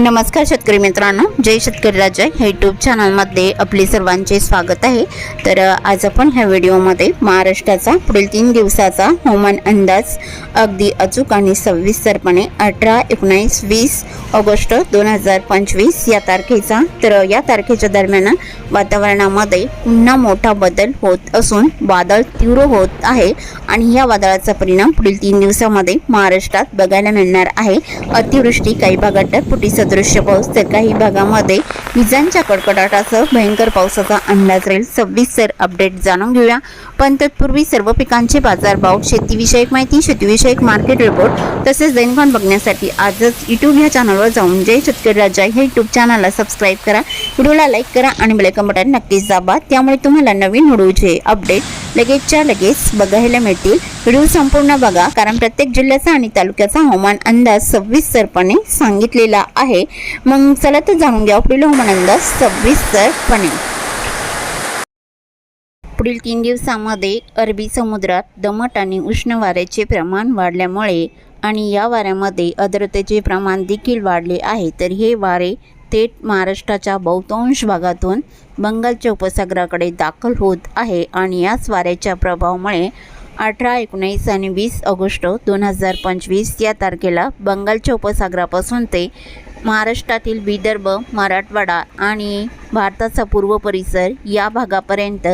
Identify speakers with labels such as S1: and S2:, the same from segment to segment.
S1: नमस्कार शेतकरी मित्रांनो जय शेतकरी राजा ह्या यूट्यूब चॅनलमध्ये आपले सर्वांचे स्वागत आहे. तर आज आपण ह्या व्हिडिओमध्ये महाराष्ट्राचा पुढील तीन दिवसाचा हवामान अंदाज अगदी अचूक आणि सविस्तरपणे अठरा एकोणीस वीस ऑगस्ट दोन हजार पंचवीस या तारखेचा तर या तारखेच्या दरम्यान वातावरणामध्ये पुन्हा मोठा बदल होत असून वादळ तीव्र होत आहे आणि या वादळाचा परिणाम पुढील तीन दिवसामध्ये महाराष्ट्रात बघायला मिळणार आहे. अतिवृष्टी काही भागात ढगफुटी दृश्य पाऊस तर काही भागामध्ये विजांच्या कडकडाटासह भयंकर पावसाचा अंदाज राहील. सविस्तर अपडेट जाणून घेऊया. पण तत्पूर्वी सर्व पिकांचे बाजारभाव शेतीविषयक माहिती शेतीविषयक मार्केट रिपोर्ट तसेच दैनकान बघण्यासाठी आजच युट्यूब ह्या चॅनलवर जाऊन जय शेतकरी राजा हे युट्यूब चॅनलला सबस्क्राईब करा. व्हिडिओला लाईक करा आणि बेलायकन बटन नक्कीच दाबा. त्यामुळे तुम्हाला नवीन व्हिडिओचे अपडेट लगेचच्या लगेच बघायला मिळतील. व्हिडिओ संपूर्ण बघा कारण प्रत्येक जिल्ह्याचा आणि तालुक्याचा हवामान अंदाज सविस्तरपणे सांगितलेला आहे. मग चला तर जाणून घ्या. पुढील हवामान सविस्तरपणे पुढील तीन दिवसामध्ये अरबी समुद्रात दमट आणि उष्ण वाऱ्याचे प्रमाण वाढल्यामुळे आणि या वाऱ्यामध्ये आर्द्रतेचे प्रमाण देखील वाढले आहे तर हे वारे थेट महाराष्ट्राच्या बहुतांश भागातून बंगालच्या उपसागराकडे दाखल होत आहे आणि याच वाऱ्याच्या प्रभावामुळे अठरा एकोणीस आणि वीस ऑगस्ट दोन हजार पंचवीस या तारखेला बंगालच्या उपसागरापासून ते महाराष्ट्रातील विदर्भ मराठवाडा आणि भारताचा पूर्व परिसर या भागापर्यंत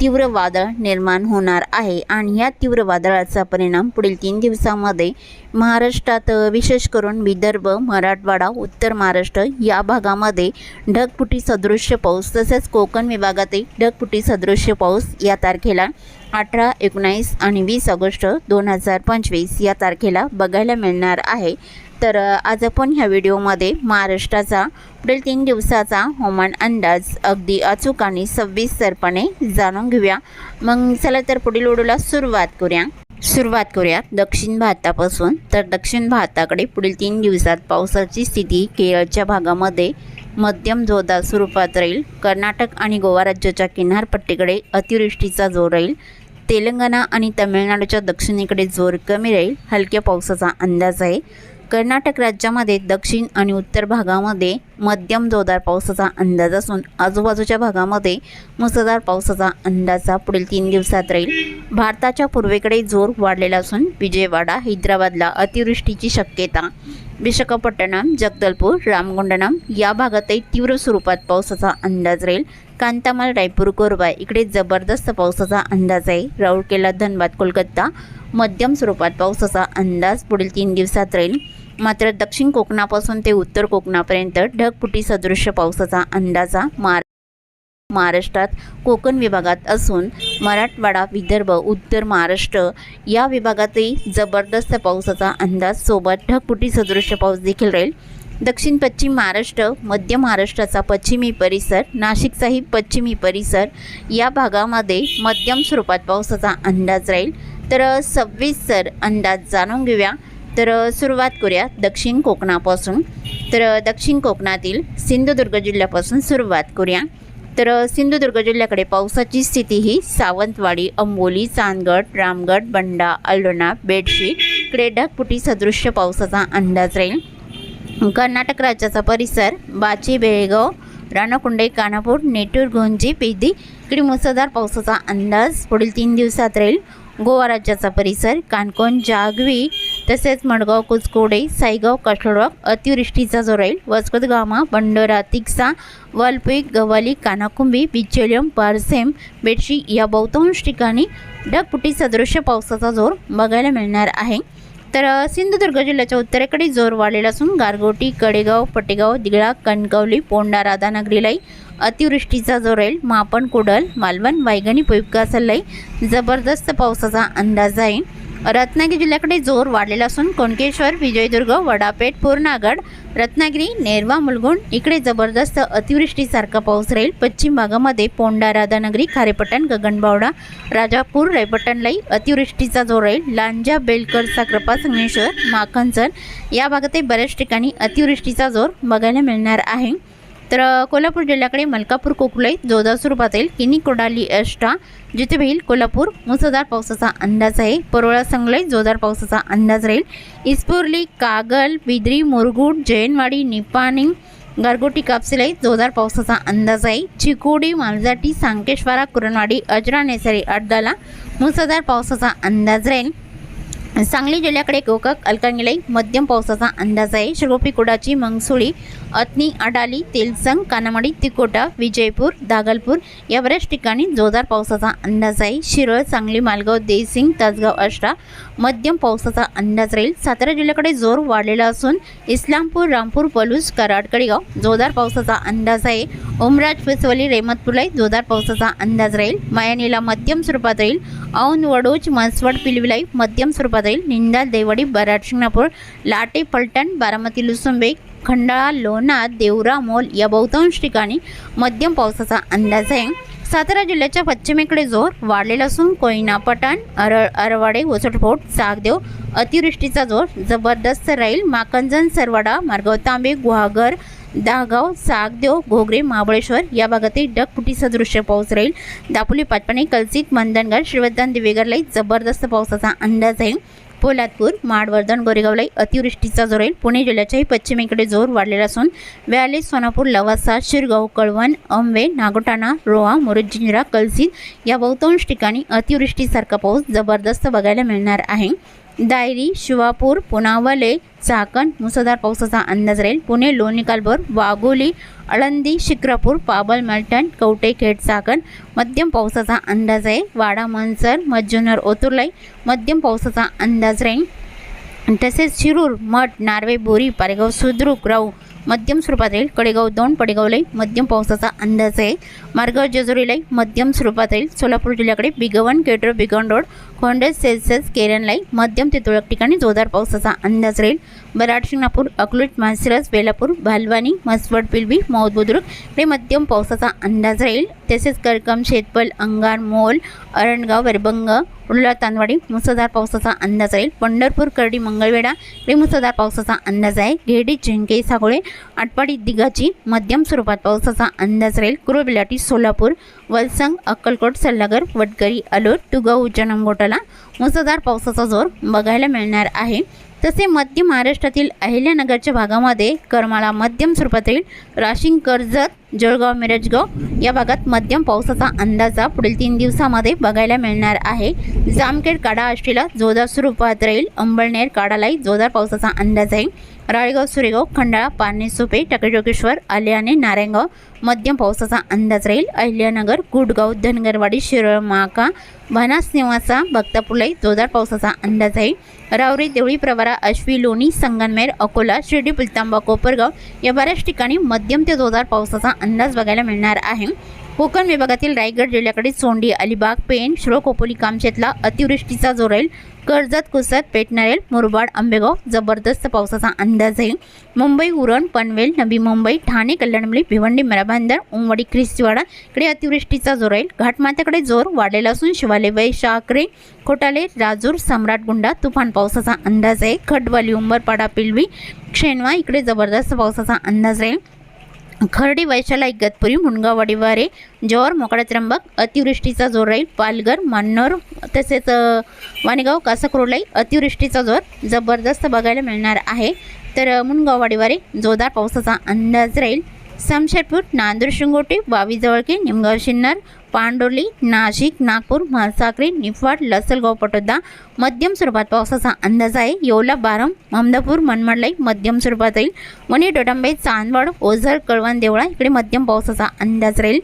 S1: तीव्र वादळ निर्माण होणार आहे आणि या तीव्र वादळाचा परिणाम पुढील तीन दिवसामध्ये महाराष्ट्रात विशेष करून विदर्भ मराठवाडा उत्तर महाराष्ट्र या भागामध्ये ढगपुटी सदृश्य पाऊस तसेच कोकण विभागातील ढगपुटी सदृश्य पाऊस या तारखेला अठरा एकोणावीस आणि वीस ऑगस्ट दोन हजार पंचवीस या तारखेला बघायला मिळणार आहे. तर आज आपण ह्या व्हिडिओमध्ये महाराष्ट्राचा पुढील तीन दिवसाचा हवामान अंदाज अगदी अचूक आणि सविस्तरपणे जाणून घेऊया. मग चला तर पुढील ओढूला सुरुवात करूया. सुरुवात करूया दक्षिण भारतापासून. तर दक्षिण भारताकडे पुढील तीन दिवसात पावसाची स्थिती केरळच्या भागामध्ये मध्यम जोरदार स्वरूपात राहील. कर्नाटक आणि गोवा राज्याच्या किनारपट्टीकडे अतिवृष्टीचा जोर राहील. तेलंगणा आणि तमिळनाडूच्या दक्षिणेकडे जोर कमी राहील. हलक्या पावसाचा अंदाज आहे. कर्नाटक राज्यामध्ये दक्षिण आणि उत्तर भागामध्ये मध्यम जोरदार पावसाचा अंदाज असून आजूबाजूच्या भागामध्ये मुसळधार पावसाचा अंदाज पुढील तीन दिवसात राहील. भारताच्या पूर्वेकडे जोर वाढलेला असून विजयवाडा हैदराबादला अतिवृष्टीची शक्यता. विशाखापट्टणम जगदलपूर रामगुंडनम या भागातही तीव्र स्वरूपात पावसाचा अंदाज राहील. कांतामाल रायपूर कोरबा इकडे जबरदस्त पावसाचा अंदाज आहे. राऊरकेला धनबाद कोलकाता मध्यम स्वरूपात पावसाचा अंदाज पुढील तीन दिवसात राहील. मात्र दक्षिण कोकणापासून ते उत्तर कोकणापर्यंत ढगफुटी सदृश्य पावसाचा अंदाजा मार महाराष्ट्रात कोकण विभागात असून मराठवाडा विदर्भ उत्तर महाराष्ट्र या विभागातही जबरदस्त पावसाचा अंदाज सोबत ढगफुटी सदृश्य पाऊस देखील राहील. दक्षिण पश्चिम महाराष्ट्र मध्य महाराष्ट्राचा पश्चिमी परिसर नाशिकचाही पश्चिमी परिसर या भागामध्ये मध्यम स्वरूपात पावसाचा अंदाज राहील. तर सविस्तर अंदाज जाणून घेऊया. तर सुरुवात करूया दक्षिण कोकणापासून. तर दक्षिण कोकणातील सिंधुदुर्ग जिल्ह्यापासून सुरुवात करूया. तर सिंधुदुर्ग जिल्ह्याकडे पावसाची स्थिती ही सावंतवाडी अंबोली चांदगड रामगड बंडा अल्लोणा बेडशी इकडे ढगपुटी सदृश्य पावसाचा अंदाज राहील. कर्नाटक राज्याचा परिसर बाची बेळगाव राणाकुंडे कानापूर नेटूर गोंजी पेदी इकडे मुसळधार पावसाचा अंदाज पुढील तीन दिवसात राहील. गोवा राज्याचा परिसर कानकोण जागवी तसेच मडगाव कुचकोडे साईगाव कठोळक अतिवृष्टीचा जो राहील वस्कोत गामा बंडोरा तिक्सा वालपी गवाली कानाकुंबी बिचोलियम पारसेम बेडशी या बहुतांश ठिकाणी ढगपुटी सदृश्य पावसाचा जोर बघायला मिळणार आहे. तर सिंधुदुर्ग जिल्ह्याच्या उत्तरेकडे जोर वाढलेला असून गारगोटी कडेगाव पटेगाव दिगळा कणकवली पोंडा राधानगरीलाही अतिवृष्टीचा जोर राहील मापण कुडल मालवण वायगणी पुपकासललाही जबरदस्त पावसाचा अंदाज आहे. रत्नागिरी जिल्ह्याकडे जोर वाढलेला असून कोणकेश्वर विजयदुर्ग वडापेठ पूर्णागड रत्नागिरी नेरवा मुलगुण इकडे जबरदस्त अतिवृष्टीसारखा पाऊस राहील. पश्चिम भागामध्ये पोंडा राधानगरी खारेपट्टण गगनबावडा राजापूर रायपट्टणलाही अतिवृष्टीचा जोर राहील. लांजा बेलकर कृपा संगमेश्वर माखनसर या भागातही बऱ्याच ठिकाणी अतिवृष्टीचा जोर बघायला मिळणार आहे. तर कोल्हापूर जिल्ह्याकडे मलकापूर कोकुलाई जोरदार स्वरूपात येईल किनी कोडाली अष्टा जिथे होईल कोल्हापूर मुसळधार पावसाचा अंदाज आहे. परोळा संगलाई जोरदार पावसाचा अंदाज राहील. इस्पोर्ली कागल बिद्री मुरगुड जैनवाडी निपाणी गारगोटी कापसिलाई जोरदार पावसाचा अंदाज आहे. चिकोडी मालजाटी सांकेश्वरा कुरणवाडी अजरा नेसरी अड्डाला मुसळधार पावसाचा अंदाज राहील. सांगली जिल्ह्याकडे गोकाक अलकांगिलाई मध्यम पावसाचा अंदाज आहे. शिरोपी कुडाची मंगसुळी अतनी अडाली तेलसंग कानामाडी तिकोटा विजयपूर दागलपूर या बऱ्याच ठिकाणी जोरदार पावसाचा अंदाज आहे. शिरळ सांगली मालगाव देसिंग तासगाव अष्टा मध्यम पावसाचा अंदाज राहील. सातारा जिल्ह्याकडे जोर वाढलेला असून इस्लामपूर रामपूर पलूस कराड कडेगाव जोरदार पावसाचा अंदाज आहे. ओमराज फेसवली रेमतपूरलाही जोरदार पावसाचा अंदाज राहील. मायानीला मध्यम स्वरूपात राहील. औंध वडोज म्हसवड पिलविलाई मध्यम स्वरूपात राहील निंदा देवडी बराड शिंगणापूर लाटे पलटण बारामती लुसुंबे खंडाळा लोणार देवरा मोल या बहुतांश ठिकाणी मध्यम पावसाचा अंदाज आहे सातारा जिल्ह्याच्या पश्चिमेकडे जोर वाढलेला असून कोयना पठाण अरळ अरवाडे वसटफोट सागदेव अतिवृष्टीचा जोर जबरदस्त राहील माकंजन सरवाडा मार्गव तांबे गुहागर दहागाव सागदेव घोगरे महाबळेश्वर या भागातील ढगफुटी दृश्य पाऊस राहील. दापोली पाटपाणी कलसित मंदनगड श्रीवर्धन दिवेगरलाही जबरदस्त पावसाचा अंदाज आहे. पोलादपूर माडवर्धन गोरेगावलाही अतिवृष्टीचा जोर राहील. पुणे जिल्ह्याच्याही पश्चिमेकडे जोर वाढलेला असून व्याले सोनापूर लवासा शिरगाव कळवण अंबे नागोटाणा रोहा मुरुजिंजरा कलसित या बहुतांश ठिकाणी अतिवृष्टीसारखा पाऊस जबरदस्त बघायला मिळणार आहे. दायरी शिवापूर पुनावले चाकण मुसळधार पावसाचा अंदाज राहील. पुणे लोणी कालभोर वाघोली आळंदी शिक्रापूर पाबल मलटण कवटे खेड चाकण मध्यम पावसाचा अंदाज आहे. वाडा मनसर मज्जुनर ओतुर्लाई. मध्यम पावसाचा अंदाज राहील. तसेच शिरूर मठ नार्वे बोरी पारेगाव सुद्रुक राऊ मध्यम स्वरूपात राहील कडेगाव दोन पडेगावलाही मध्यम पावसाचा अंदाज आहे. मार्गाव जेजुरीलाही मध्यम स्वरूपात राहील सोलापूर जिल्ह्याकडे बिगवन केटर बिगवन रोड खोंडेस सेल्सेस केरनलाई मध्यम ते तुरळक ठिकाणी जोरदार पावसाचा अंदाज राहील. बराड शिंगणापूर अकलूट मानसिरस बेलापूर भालवानी मसवड पिलवी मौद बुद्रुक हे मध्यम पावसाचा अंदाज राहील. तसेच करकम शेतपल अंगार मोल अरणगाव वरबंग उल्ला तांदवाडी मुसळधार पावसाचा अंदाज राहील पंढरपूर करडी मंगळवेढा हे मुसळधार पावसाचा अंदाज आहे. घेडी चिंके सागोळे आटपाडी दिघाची मध्यम स्वरूपात पावसाचा अंदाज राहील. कुरुबिलाटी सोलापूर वलसंग अक्कलकोट सल्लागर वडगरी अलोट टुगाव उज्जैन मुसळधार पावसाचा जोर बघायला मिळणार आहे. तसे मध्य महाराष्ट्रातील अहिल्यानगरच्या भागामध्ये करमाळा मध्यम स्वरूपातील राशिंग कर्जत जळगाव मिरजगाव या भागात मध्यम पावसाचा अंदाजा पुढील तीन दिवसामध्ये बघायला मिळणार आहे. जामखेड काडा आष्टीला जोरदार स्वरूपात राहील. अंबळनेर काडालाही जोरदार पावसाचा अंदाज आहे. राळेगाव सुरेगाव खंडाळा पारणे सुपे टकेजोगेश्वर आल्याने नारायणगाव मध्यम पावसाचा अंदाज राहील. अहिल्यानगर गुडगाव धनगरवाडी शिरळ माका भानास निवासा भक्तापूरलाही जोरदार पावसाचा अंदाज आहे. रावरी देवळी प्रवारा अश्वी लोणी संगनमेर अकोला शिर्डी पुलतांबा कोपरगाव या बऱ्याच ठिकाणी मध्यम ते जोरदार पावसाचा अंदाज बघायला मिळणार आहे. कोकण विभागातील रायगड जिल्ह्याकडे सोंडी अलिबाग पेण शिरो खोपोली कामशेतला अतिवृष्टीचा जोर राहील. कर्जत कुसत पेटणारेल मुरबाड आंबेगाव जबरदस्त पावसाचा अंदाज आहे. मुंबई उरण पनवेल नवी मुंबई ठाणे कल्याणमली भिवंडी मराभांदर उंबडी ख्रिस्तीवाडा इकडे अतिवृष्टीचा जोर राहील. घाटमाथ्याकडे जोर वाढलेला असून शिवाले वै शाकरे खोटाले राजूर सम्राटगुंडा तुफान पावसाचा अंदाज आहे. खडवाली उंबरपाडा पिलवी शेणवा इकडे जबरदस्त पावसाचा अंदाज राहील. खर्डी वैशाला इगतपुरी मुणगाव वारे जव्हार मोकळा त्र्यंबक अतिवृष्टीचा जोर राहील पालघर मान्नोर तसेच अ, वाणीगाव अतिवृष्टीचा जोर जबरदस्त बघायला मिळणार आहे. तर मुणगाव वाडीवारे जोरदार पावसाचा अंदाज राहील. समशेरपूर नांदूर शिंगोटे बावीजवळके निमगाव शिन्नर पांडोली नाशिक नागपूर म्हसाकरी निफाड लसलगाव पटोदा मध्यम स्वरूपात पावसाचा अंदाज आहे. येवला बारम अहमदापूर मनमाडलाई मध्यम स्वरूपात राहील वणी डोटांबे चांदवड ओझर कळवण देवळा इकडे मध्यम पावसाचा अंदाज राहील.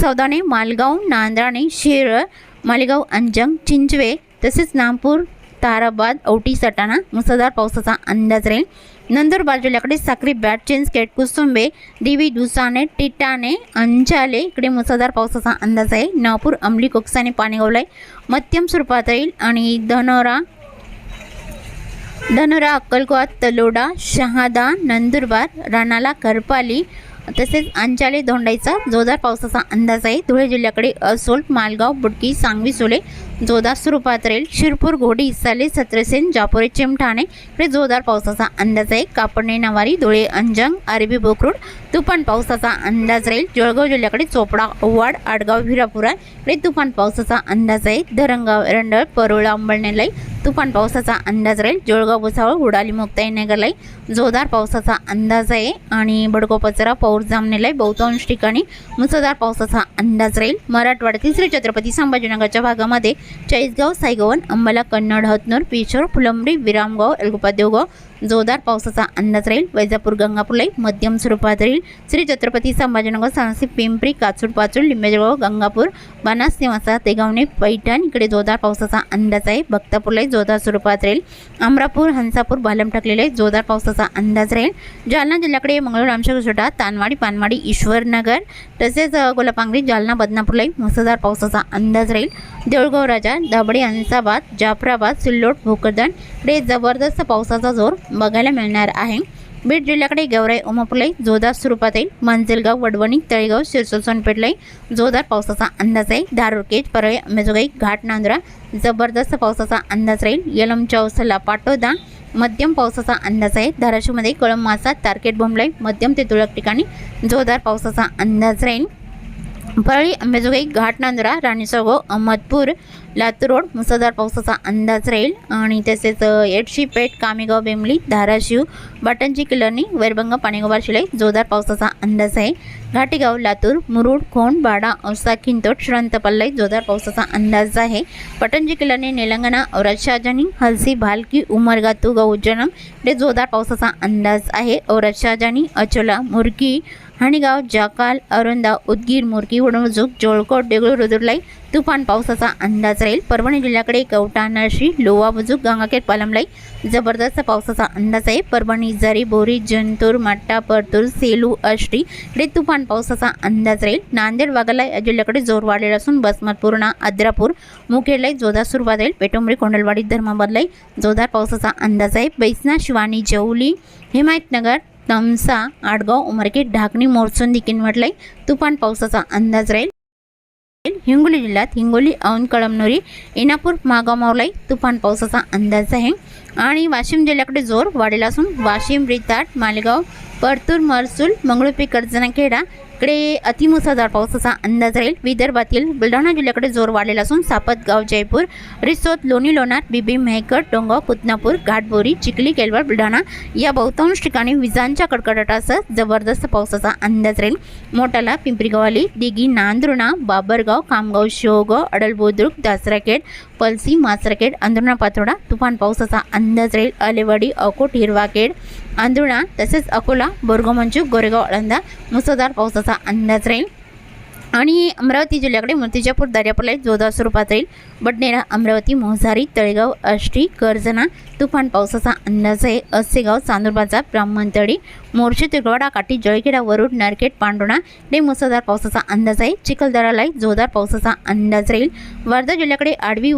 S1: सौदाणे मालगाव नांद्राणे शिरळ मालेगाव अंजंग चिंचवे तसेच नागपूर ताराबाद औटी सटाणा मुसळधार पावसाचा अंदाज राहील. नंदुरबार जिल्ह्याकडे साक्री बॅट चेंज कुसुंबे दिवी दुसाने टिटाने अंजाले. इकडे मुसळधार पावसाचा अंदाज आहे. नागपूर अंमली कोकसाने आहे मध्यम स्वरूपात येईल आणि धनोरा धनोरा अक्कलकोट तलोडा शहादा नंदुरबार रानाला करपाली तसेच अंचाले धोंडाईचा जोरदार पावसाचा अंदाज आहे. धुळे जिल्ह्याकडे असोल मालगाव बुडकी सांगवी सोले जोरदार स्वरूपात रेल शिरपूर घोडी साले सत्रसेन जापोरे चिमठाणे इकडे जोरदार पावसाचा अंदाज आहे. कापडणे नवारी धुळे अंजंग अरबी बोकरूड तुफान पावसाचा अंदाज राहील. जळगाव जिल्ह्याकडे चोपडा ओवाड आडगाव हिरापुरा इकडे तुफान पावसाचा अंदाज आहे. धरणगाव रंडळ परोळा अंबळनेलाई तुफान पावसाचा अंदाज राहील. जळगाव भुसावळ उडाली मुक्ताई नगरलाही जोरदार पावसाचा अंदाज आहे. आणि बडको पचरा पौर जामनेलाही बहुतांश ठिकाणी मुसळधार पावसाचा अंदाज राहील. मराठवाड्यातील श्री छत्रपती संभाजीनगरच्या भागामध्ये चाळीसगाव सायगवन अंबाला कन्नड हतनूर पिचोर फुलंबरी विरामगाव अलगुपा देवगाव जोरदार पावसाचा अंदाज राहील. वैजापूर गंगापूरलाही मध्यम स्वरूपात राहील. श्री छत्रपती संभाजीनगर सांसी पिंपरी काचूड पाचूड लिंबेजगाव गंगापूर बनास निवासा तेगावणे पैठण इकडे जोरदार पावसाचा अंदाज आहे. भक्तापूरलाही जोरदार स्वरूपात राहील. अमरापूर हंसापूर बालम टाकलेले जोरदार पावसाचा अंदाज राहील. जालना जिल्ह्याकडे मंगळूर आमच्या तानवाडी पानवाडी ईश्वरनगर तसेच गोलापांगरी जालना बदनापूरलाही मुसळधार पावसाचा अंदाज राहील. देऊळगाव राजा दाबडी हंसाबाद जाफराबाद सिल्लोड भोकरदन इकडे जबरदस्त पावसाचा जोर बघायला मिळणार आहे. बीड जिल्ह्याकडे गेवराई उमापुलाई जोरदार स्वरूपात येईल मंजिलगाव वडवणी तळेगाव शिरसोल सोनपेठलाई जोरदार पावसाचा अंदाज आहे. दारुकेज परळी अंबेजोगाई घाट नांदुरा जबरदस्त पावसाचा अंदाज राहील. यलम चौसला पाटोदा मध्यम पावसाचा अंदाज आहे. धाराशिवमध्ये कळम मासा तारकेट बोंबलाई मध्यम ते तुरळक ठिकाणी जोरदार पावसाचा अंदाज राहील. परळी अंबेजोगाई घाट नांदुरा राणीसोगो अहमदपूर लातूर रोड मुसळधार पावसाचा अंदाज राहील. आणि तसेच येडशी पेठ कामेगाव बेंबली धाराशिव बाटणची किल्लनी वैरभंग पाणीगोबार शिलाई जोरदार पावसाचा अंदाज आहे. घाटेगाव लातूर मुरुड खोंड बाडा औसा खिंतोट श्रंतपल्लाई जोरदार पावसाचा अंदाज आहे. पटणजी किल्लनी निलंगणा औरत शहाजानी हलसी भालकी उमरगा तुगाव उज्जनम हे जोरदार पावसाचा अंदाज आहे. औरत शहाजानी अचोला मुरकी हाणीगाव जाकाल अरुंदा उदगीर मुरकी वडमुजुक जोळकोट देगळूर रुदुरलाई तुफान पावसाचा अंदाज राहील. परभणी जिल्ह्याकडे कवटा नळशी लोवा बुजुक गंगाखेड पालमलाई जबरदस्त पावसाचा अंदाज आहे. परभणी जरी बोरी जंतूर माट्टा परतूर सेलू अष्टी इकडे तुफान पावसाचा अंदाज राहील. नांदेड वाघाला या जिल्ह्याकडे जोर वाढलेला असून बसमतपूर्णा आद्रापूर मुखेडलाई जोरदार सुरुवात राहील. पेटोंबरी कोंडलवाडी धर्माबादलाई जोरदार पावसाचा अंदाज आहे. बैसना शिवानी जवली हिमायतनगर तमसा आडगाव उमरखेड ढाकणी मोरचोंदी किनवटलाई तुफान पावसाचा अंदाज राहील. हिंगोली जिल्ह्यात हिंगोली औन कळमनुरी इनापूर मागाव मावलाई तुफान पावसाचा अंदाज आहे. आणि वाशिम जिल्ह्याकडे जोर वाढलेला असून वाशिम रिताट मालेगाव परतूर मरसूल मंगळुपी कर्जनाखेडा इकडे अतिमुसळधार पावसाचा अंदाज राहील. विदर्भातील बुलढाणा जिल्ह्याकडे जोर वाढलेला असून सापतगाव जयपूर रिसोद लोणी लोणार बिबी मेहकर डोंगाव कुतनापूर घाटबोरी चिखली केलवड बुलढाणा या बहुतांश ठिकाणी विजांच्या कडकडाटासह जबरदस्त पावसाचा अंदाज राहील. मोटाला पिंपरीगावाली दिघी नांदुर्णा बाबरगाव कामगाव शिवगाव अडल बुद्रुक दासराखेड पलसी मासराखेड अंधुणा पातोडा तुफान पावसाचा अंदाज राहील. अलेवाडी अकोट हिरवाखेड आंधुणा तसेच अकोला बोरगावमंचू गोरेगाव अळंदा मुसळधार पावसाचा अंदाज राहील. आणि अमरावती जिल्ह्याकडे मूर्तिजापूर दर्यापूरला जोरदार स्वरूपात राहील. बडनेरा अमरावती मोहझारी तळेगाव आष्टी कर्जना तुफान पावसाचा अंदाज आहे. असेगाव चांदूरबाजार ब्राह्मणतळी मोर्शी तिरगवाडा काठी जळखेडा वरुड नरखेड पांडुणा हे मुसळधार पावसाचा अंदाज आहे. चिखलदरालाही जोरदार पावसाचा अंदाज राहील. वर्धा जिल्ह्याकडे आडवी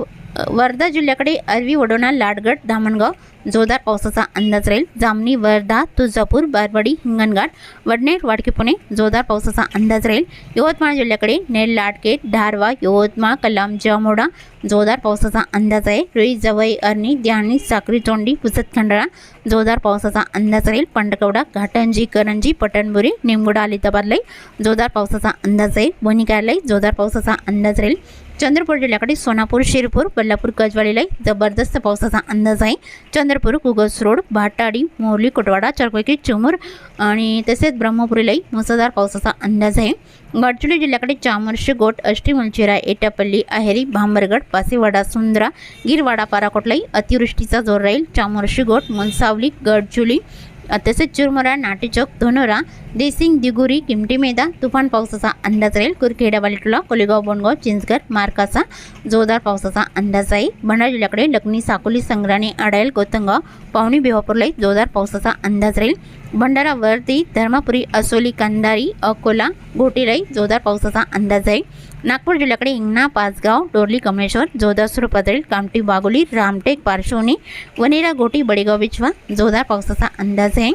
S1: वर्धा जिल्ह्याकडे अरवी वडोणा लाडगड धामणगाव जोरदार पावसाचा अंदाज राहील. जामणी वर्धा तुळजापूर बारवाडी हिंगणघाट वडनेर वाडके पुणे जोरदार पावसाचा अंदाज राहील. यवतमाळ जिल्ह्याकडे नेर लाडकेट धारवा यवतमाळ कलाम जामोडा जोरदार पावसाचा अंदाज आहे. रुई जवई अर्णी द्याणी साक्री तोंडी पुसत खंडाळा जोरदार पावसाचा अंदाज राहील. पंडकवडा घाटंजी करंजी पटणबुरी निमगुडा अलिताबादलाई जोरदार पावसाचा अंदाज आहे. वणिकायलाई जोरदार पावसाचा अंदाज राहील. चंद्रपूर जिल्ह्याकडे सोनापूर शिरपूर बल्लापूर गजवाडीला जबरदस्त पावसाचा अंदाज आहे. चंद्रपूर कुगस रोड भाटाडी मोरली कोटवाडा चरकोकी चिमूर आणि तसेच ब्रह्मपुरीलाही मुसळधार पावसाचा अंदाज आहे. गडचिरोली जिल्ह्याकडे चामर्शी गोट अष्टी मुलचिरा एटापल्ली आहेरी भांबरगड पासेवाडा सुंदरा गिरवाडा पाराकोटलाही अतिवृष्टीचा जोर राहील. चामोर्शी गोट मनसावली गडचुली तसेच चुरमुरा नाटेचौक धनोरा देसिंग दिगुरी किमटी मैदा तुफान पावसाचा अंदाज राहील. कुरखेडा बालेटोला कोलेगाव बोंडगाव चिंचगर मार्काचा जोरदार पावसाचा अंदाज आहे भंडारा जिल्ह्याकडे लग्नी साकोली संग्राणी आडायल गोतंगाव पाहुणी बेवापूरलाही जोरदार पावसाचा अंदाज राहील. भंडारा वर्दी धर्मापुरी असोली कंदारी अकोला घोटीलाही जोरदार पावसाचा अंदाज आहे नागपूर जिल्ह्याकडे हिंगणा पाचगाव डोरली कमळेश्वर जोधासूर पदरी कामटी बागोली रामटेक पार्श्वनी वनेरा गोटी बडेगाव बिचवा जोरदार पावसाचा अंदाज आहे.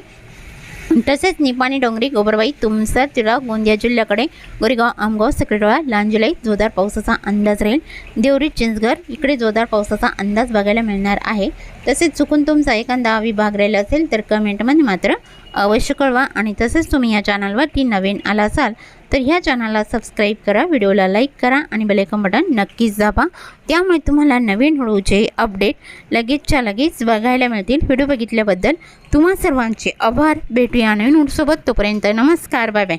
S1: तसेच निपाणी डोंगरी गोबरबाई तुमसर तिळा गोंदिया जिल्ह्याकडे गोरेगाव आमगाव सकरेटोळा लांजुलाई जोरदार पावसाचा अंदाज राहील. देवरी चिंचघर इकडे जोरदार पावसाचा अंदाज बघायला मिळणार आहे. तसेच चुकून तुमचा एखादा विभाग राहिला असेल तर कमेंटमध्ये मात्र अवश्य कळवा आणि तसेच तुम्ही या चॅनलवरती नवीन आला असाल तर ह्या चॅनलला सबस्क्राईब करा व्हिडिओला लाईक करा आणि बेलायकन बटन नक्कीच दाबा. त्यामुळे तुम्हाला नवीन हळूचे अपडेट लगेचच्या लगेच बघायला मिळतील. व्हिडिओ बघितल्याबद्दल तुम्हा सर्वांचे आभार. भेटूया नवीन सोबत. तोपर्यंत नमस्कार. Bye bye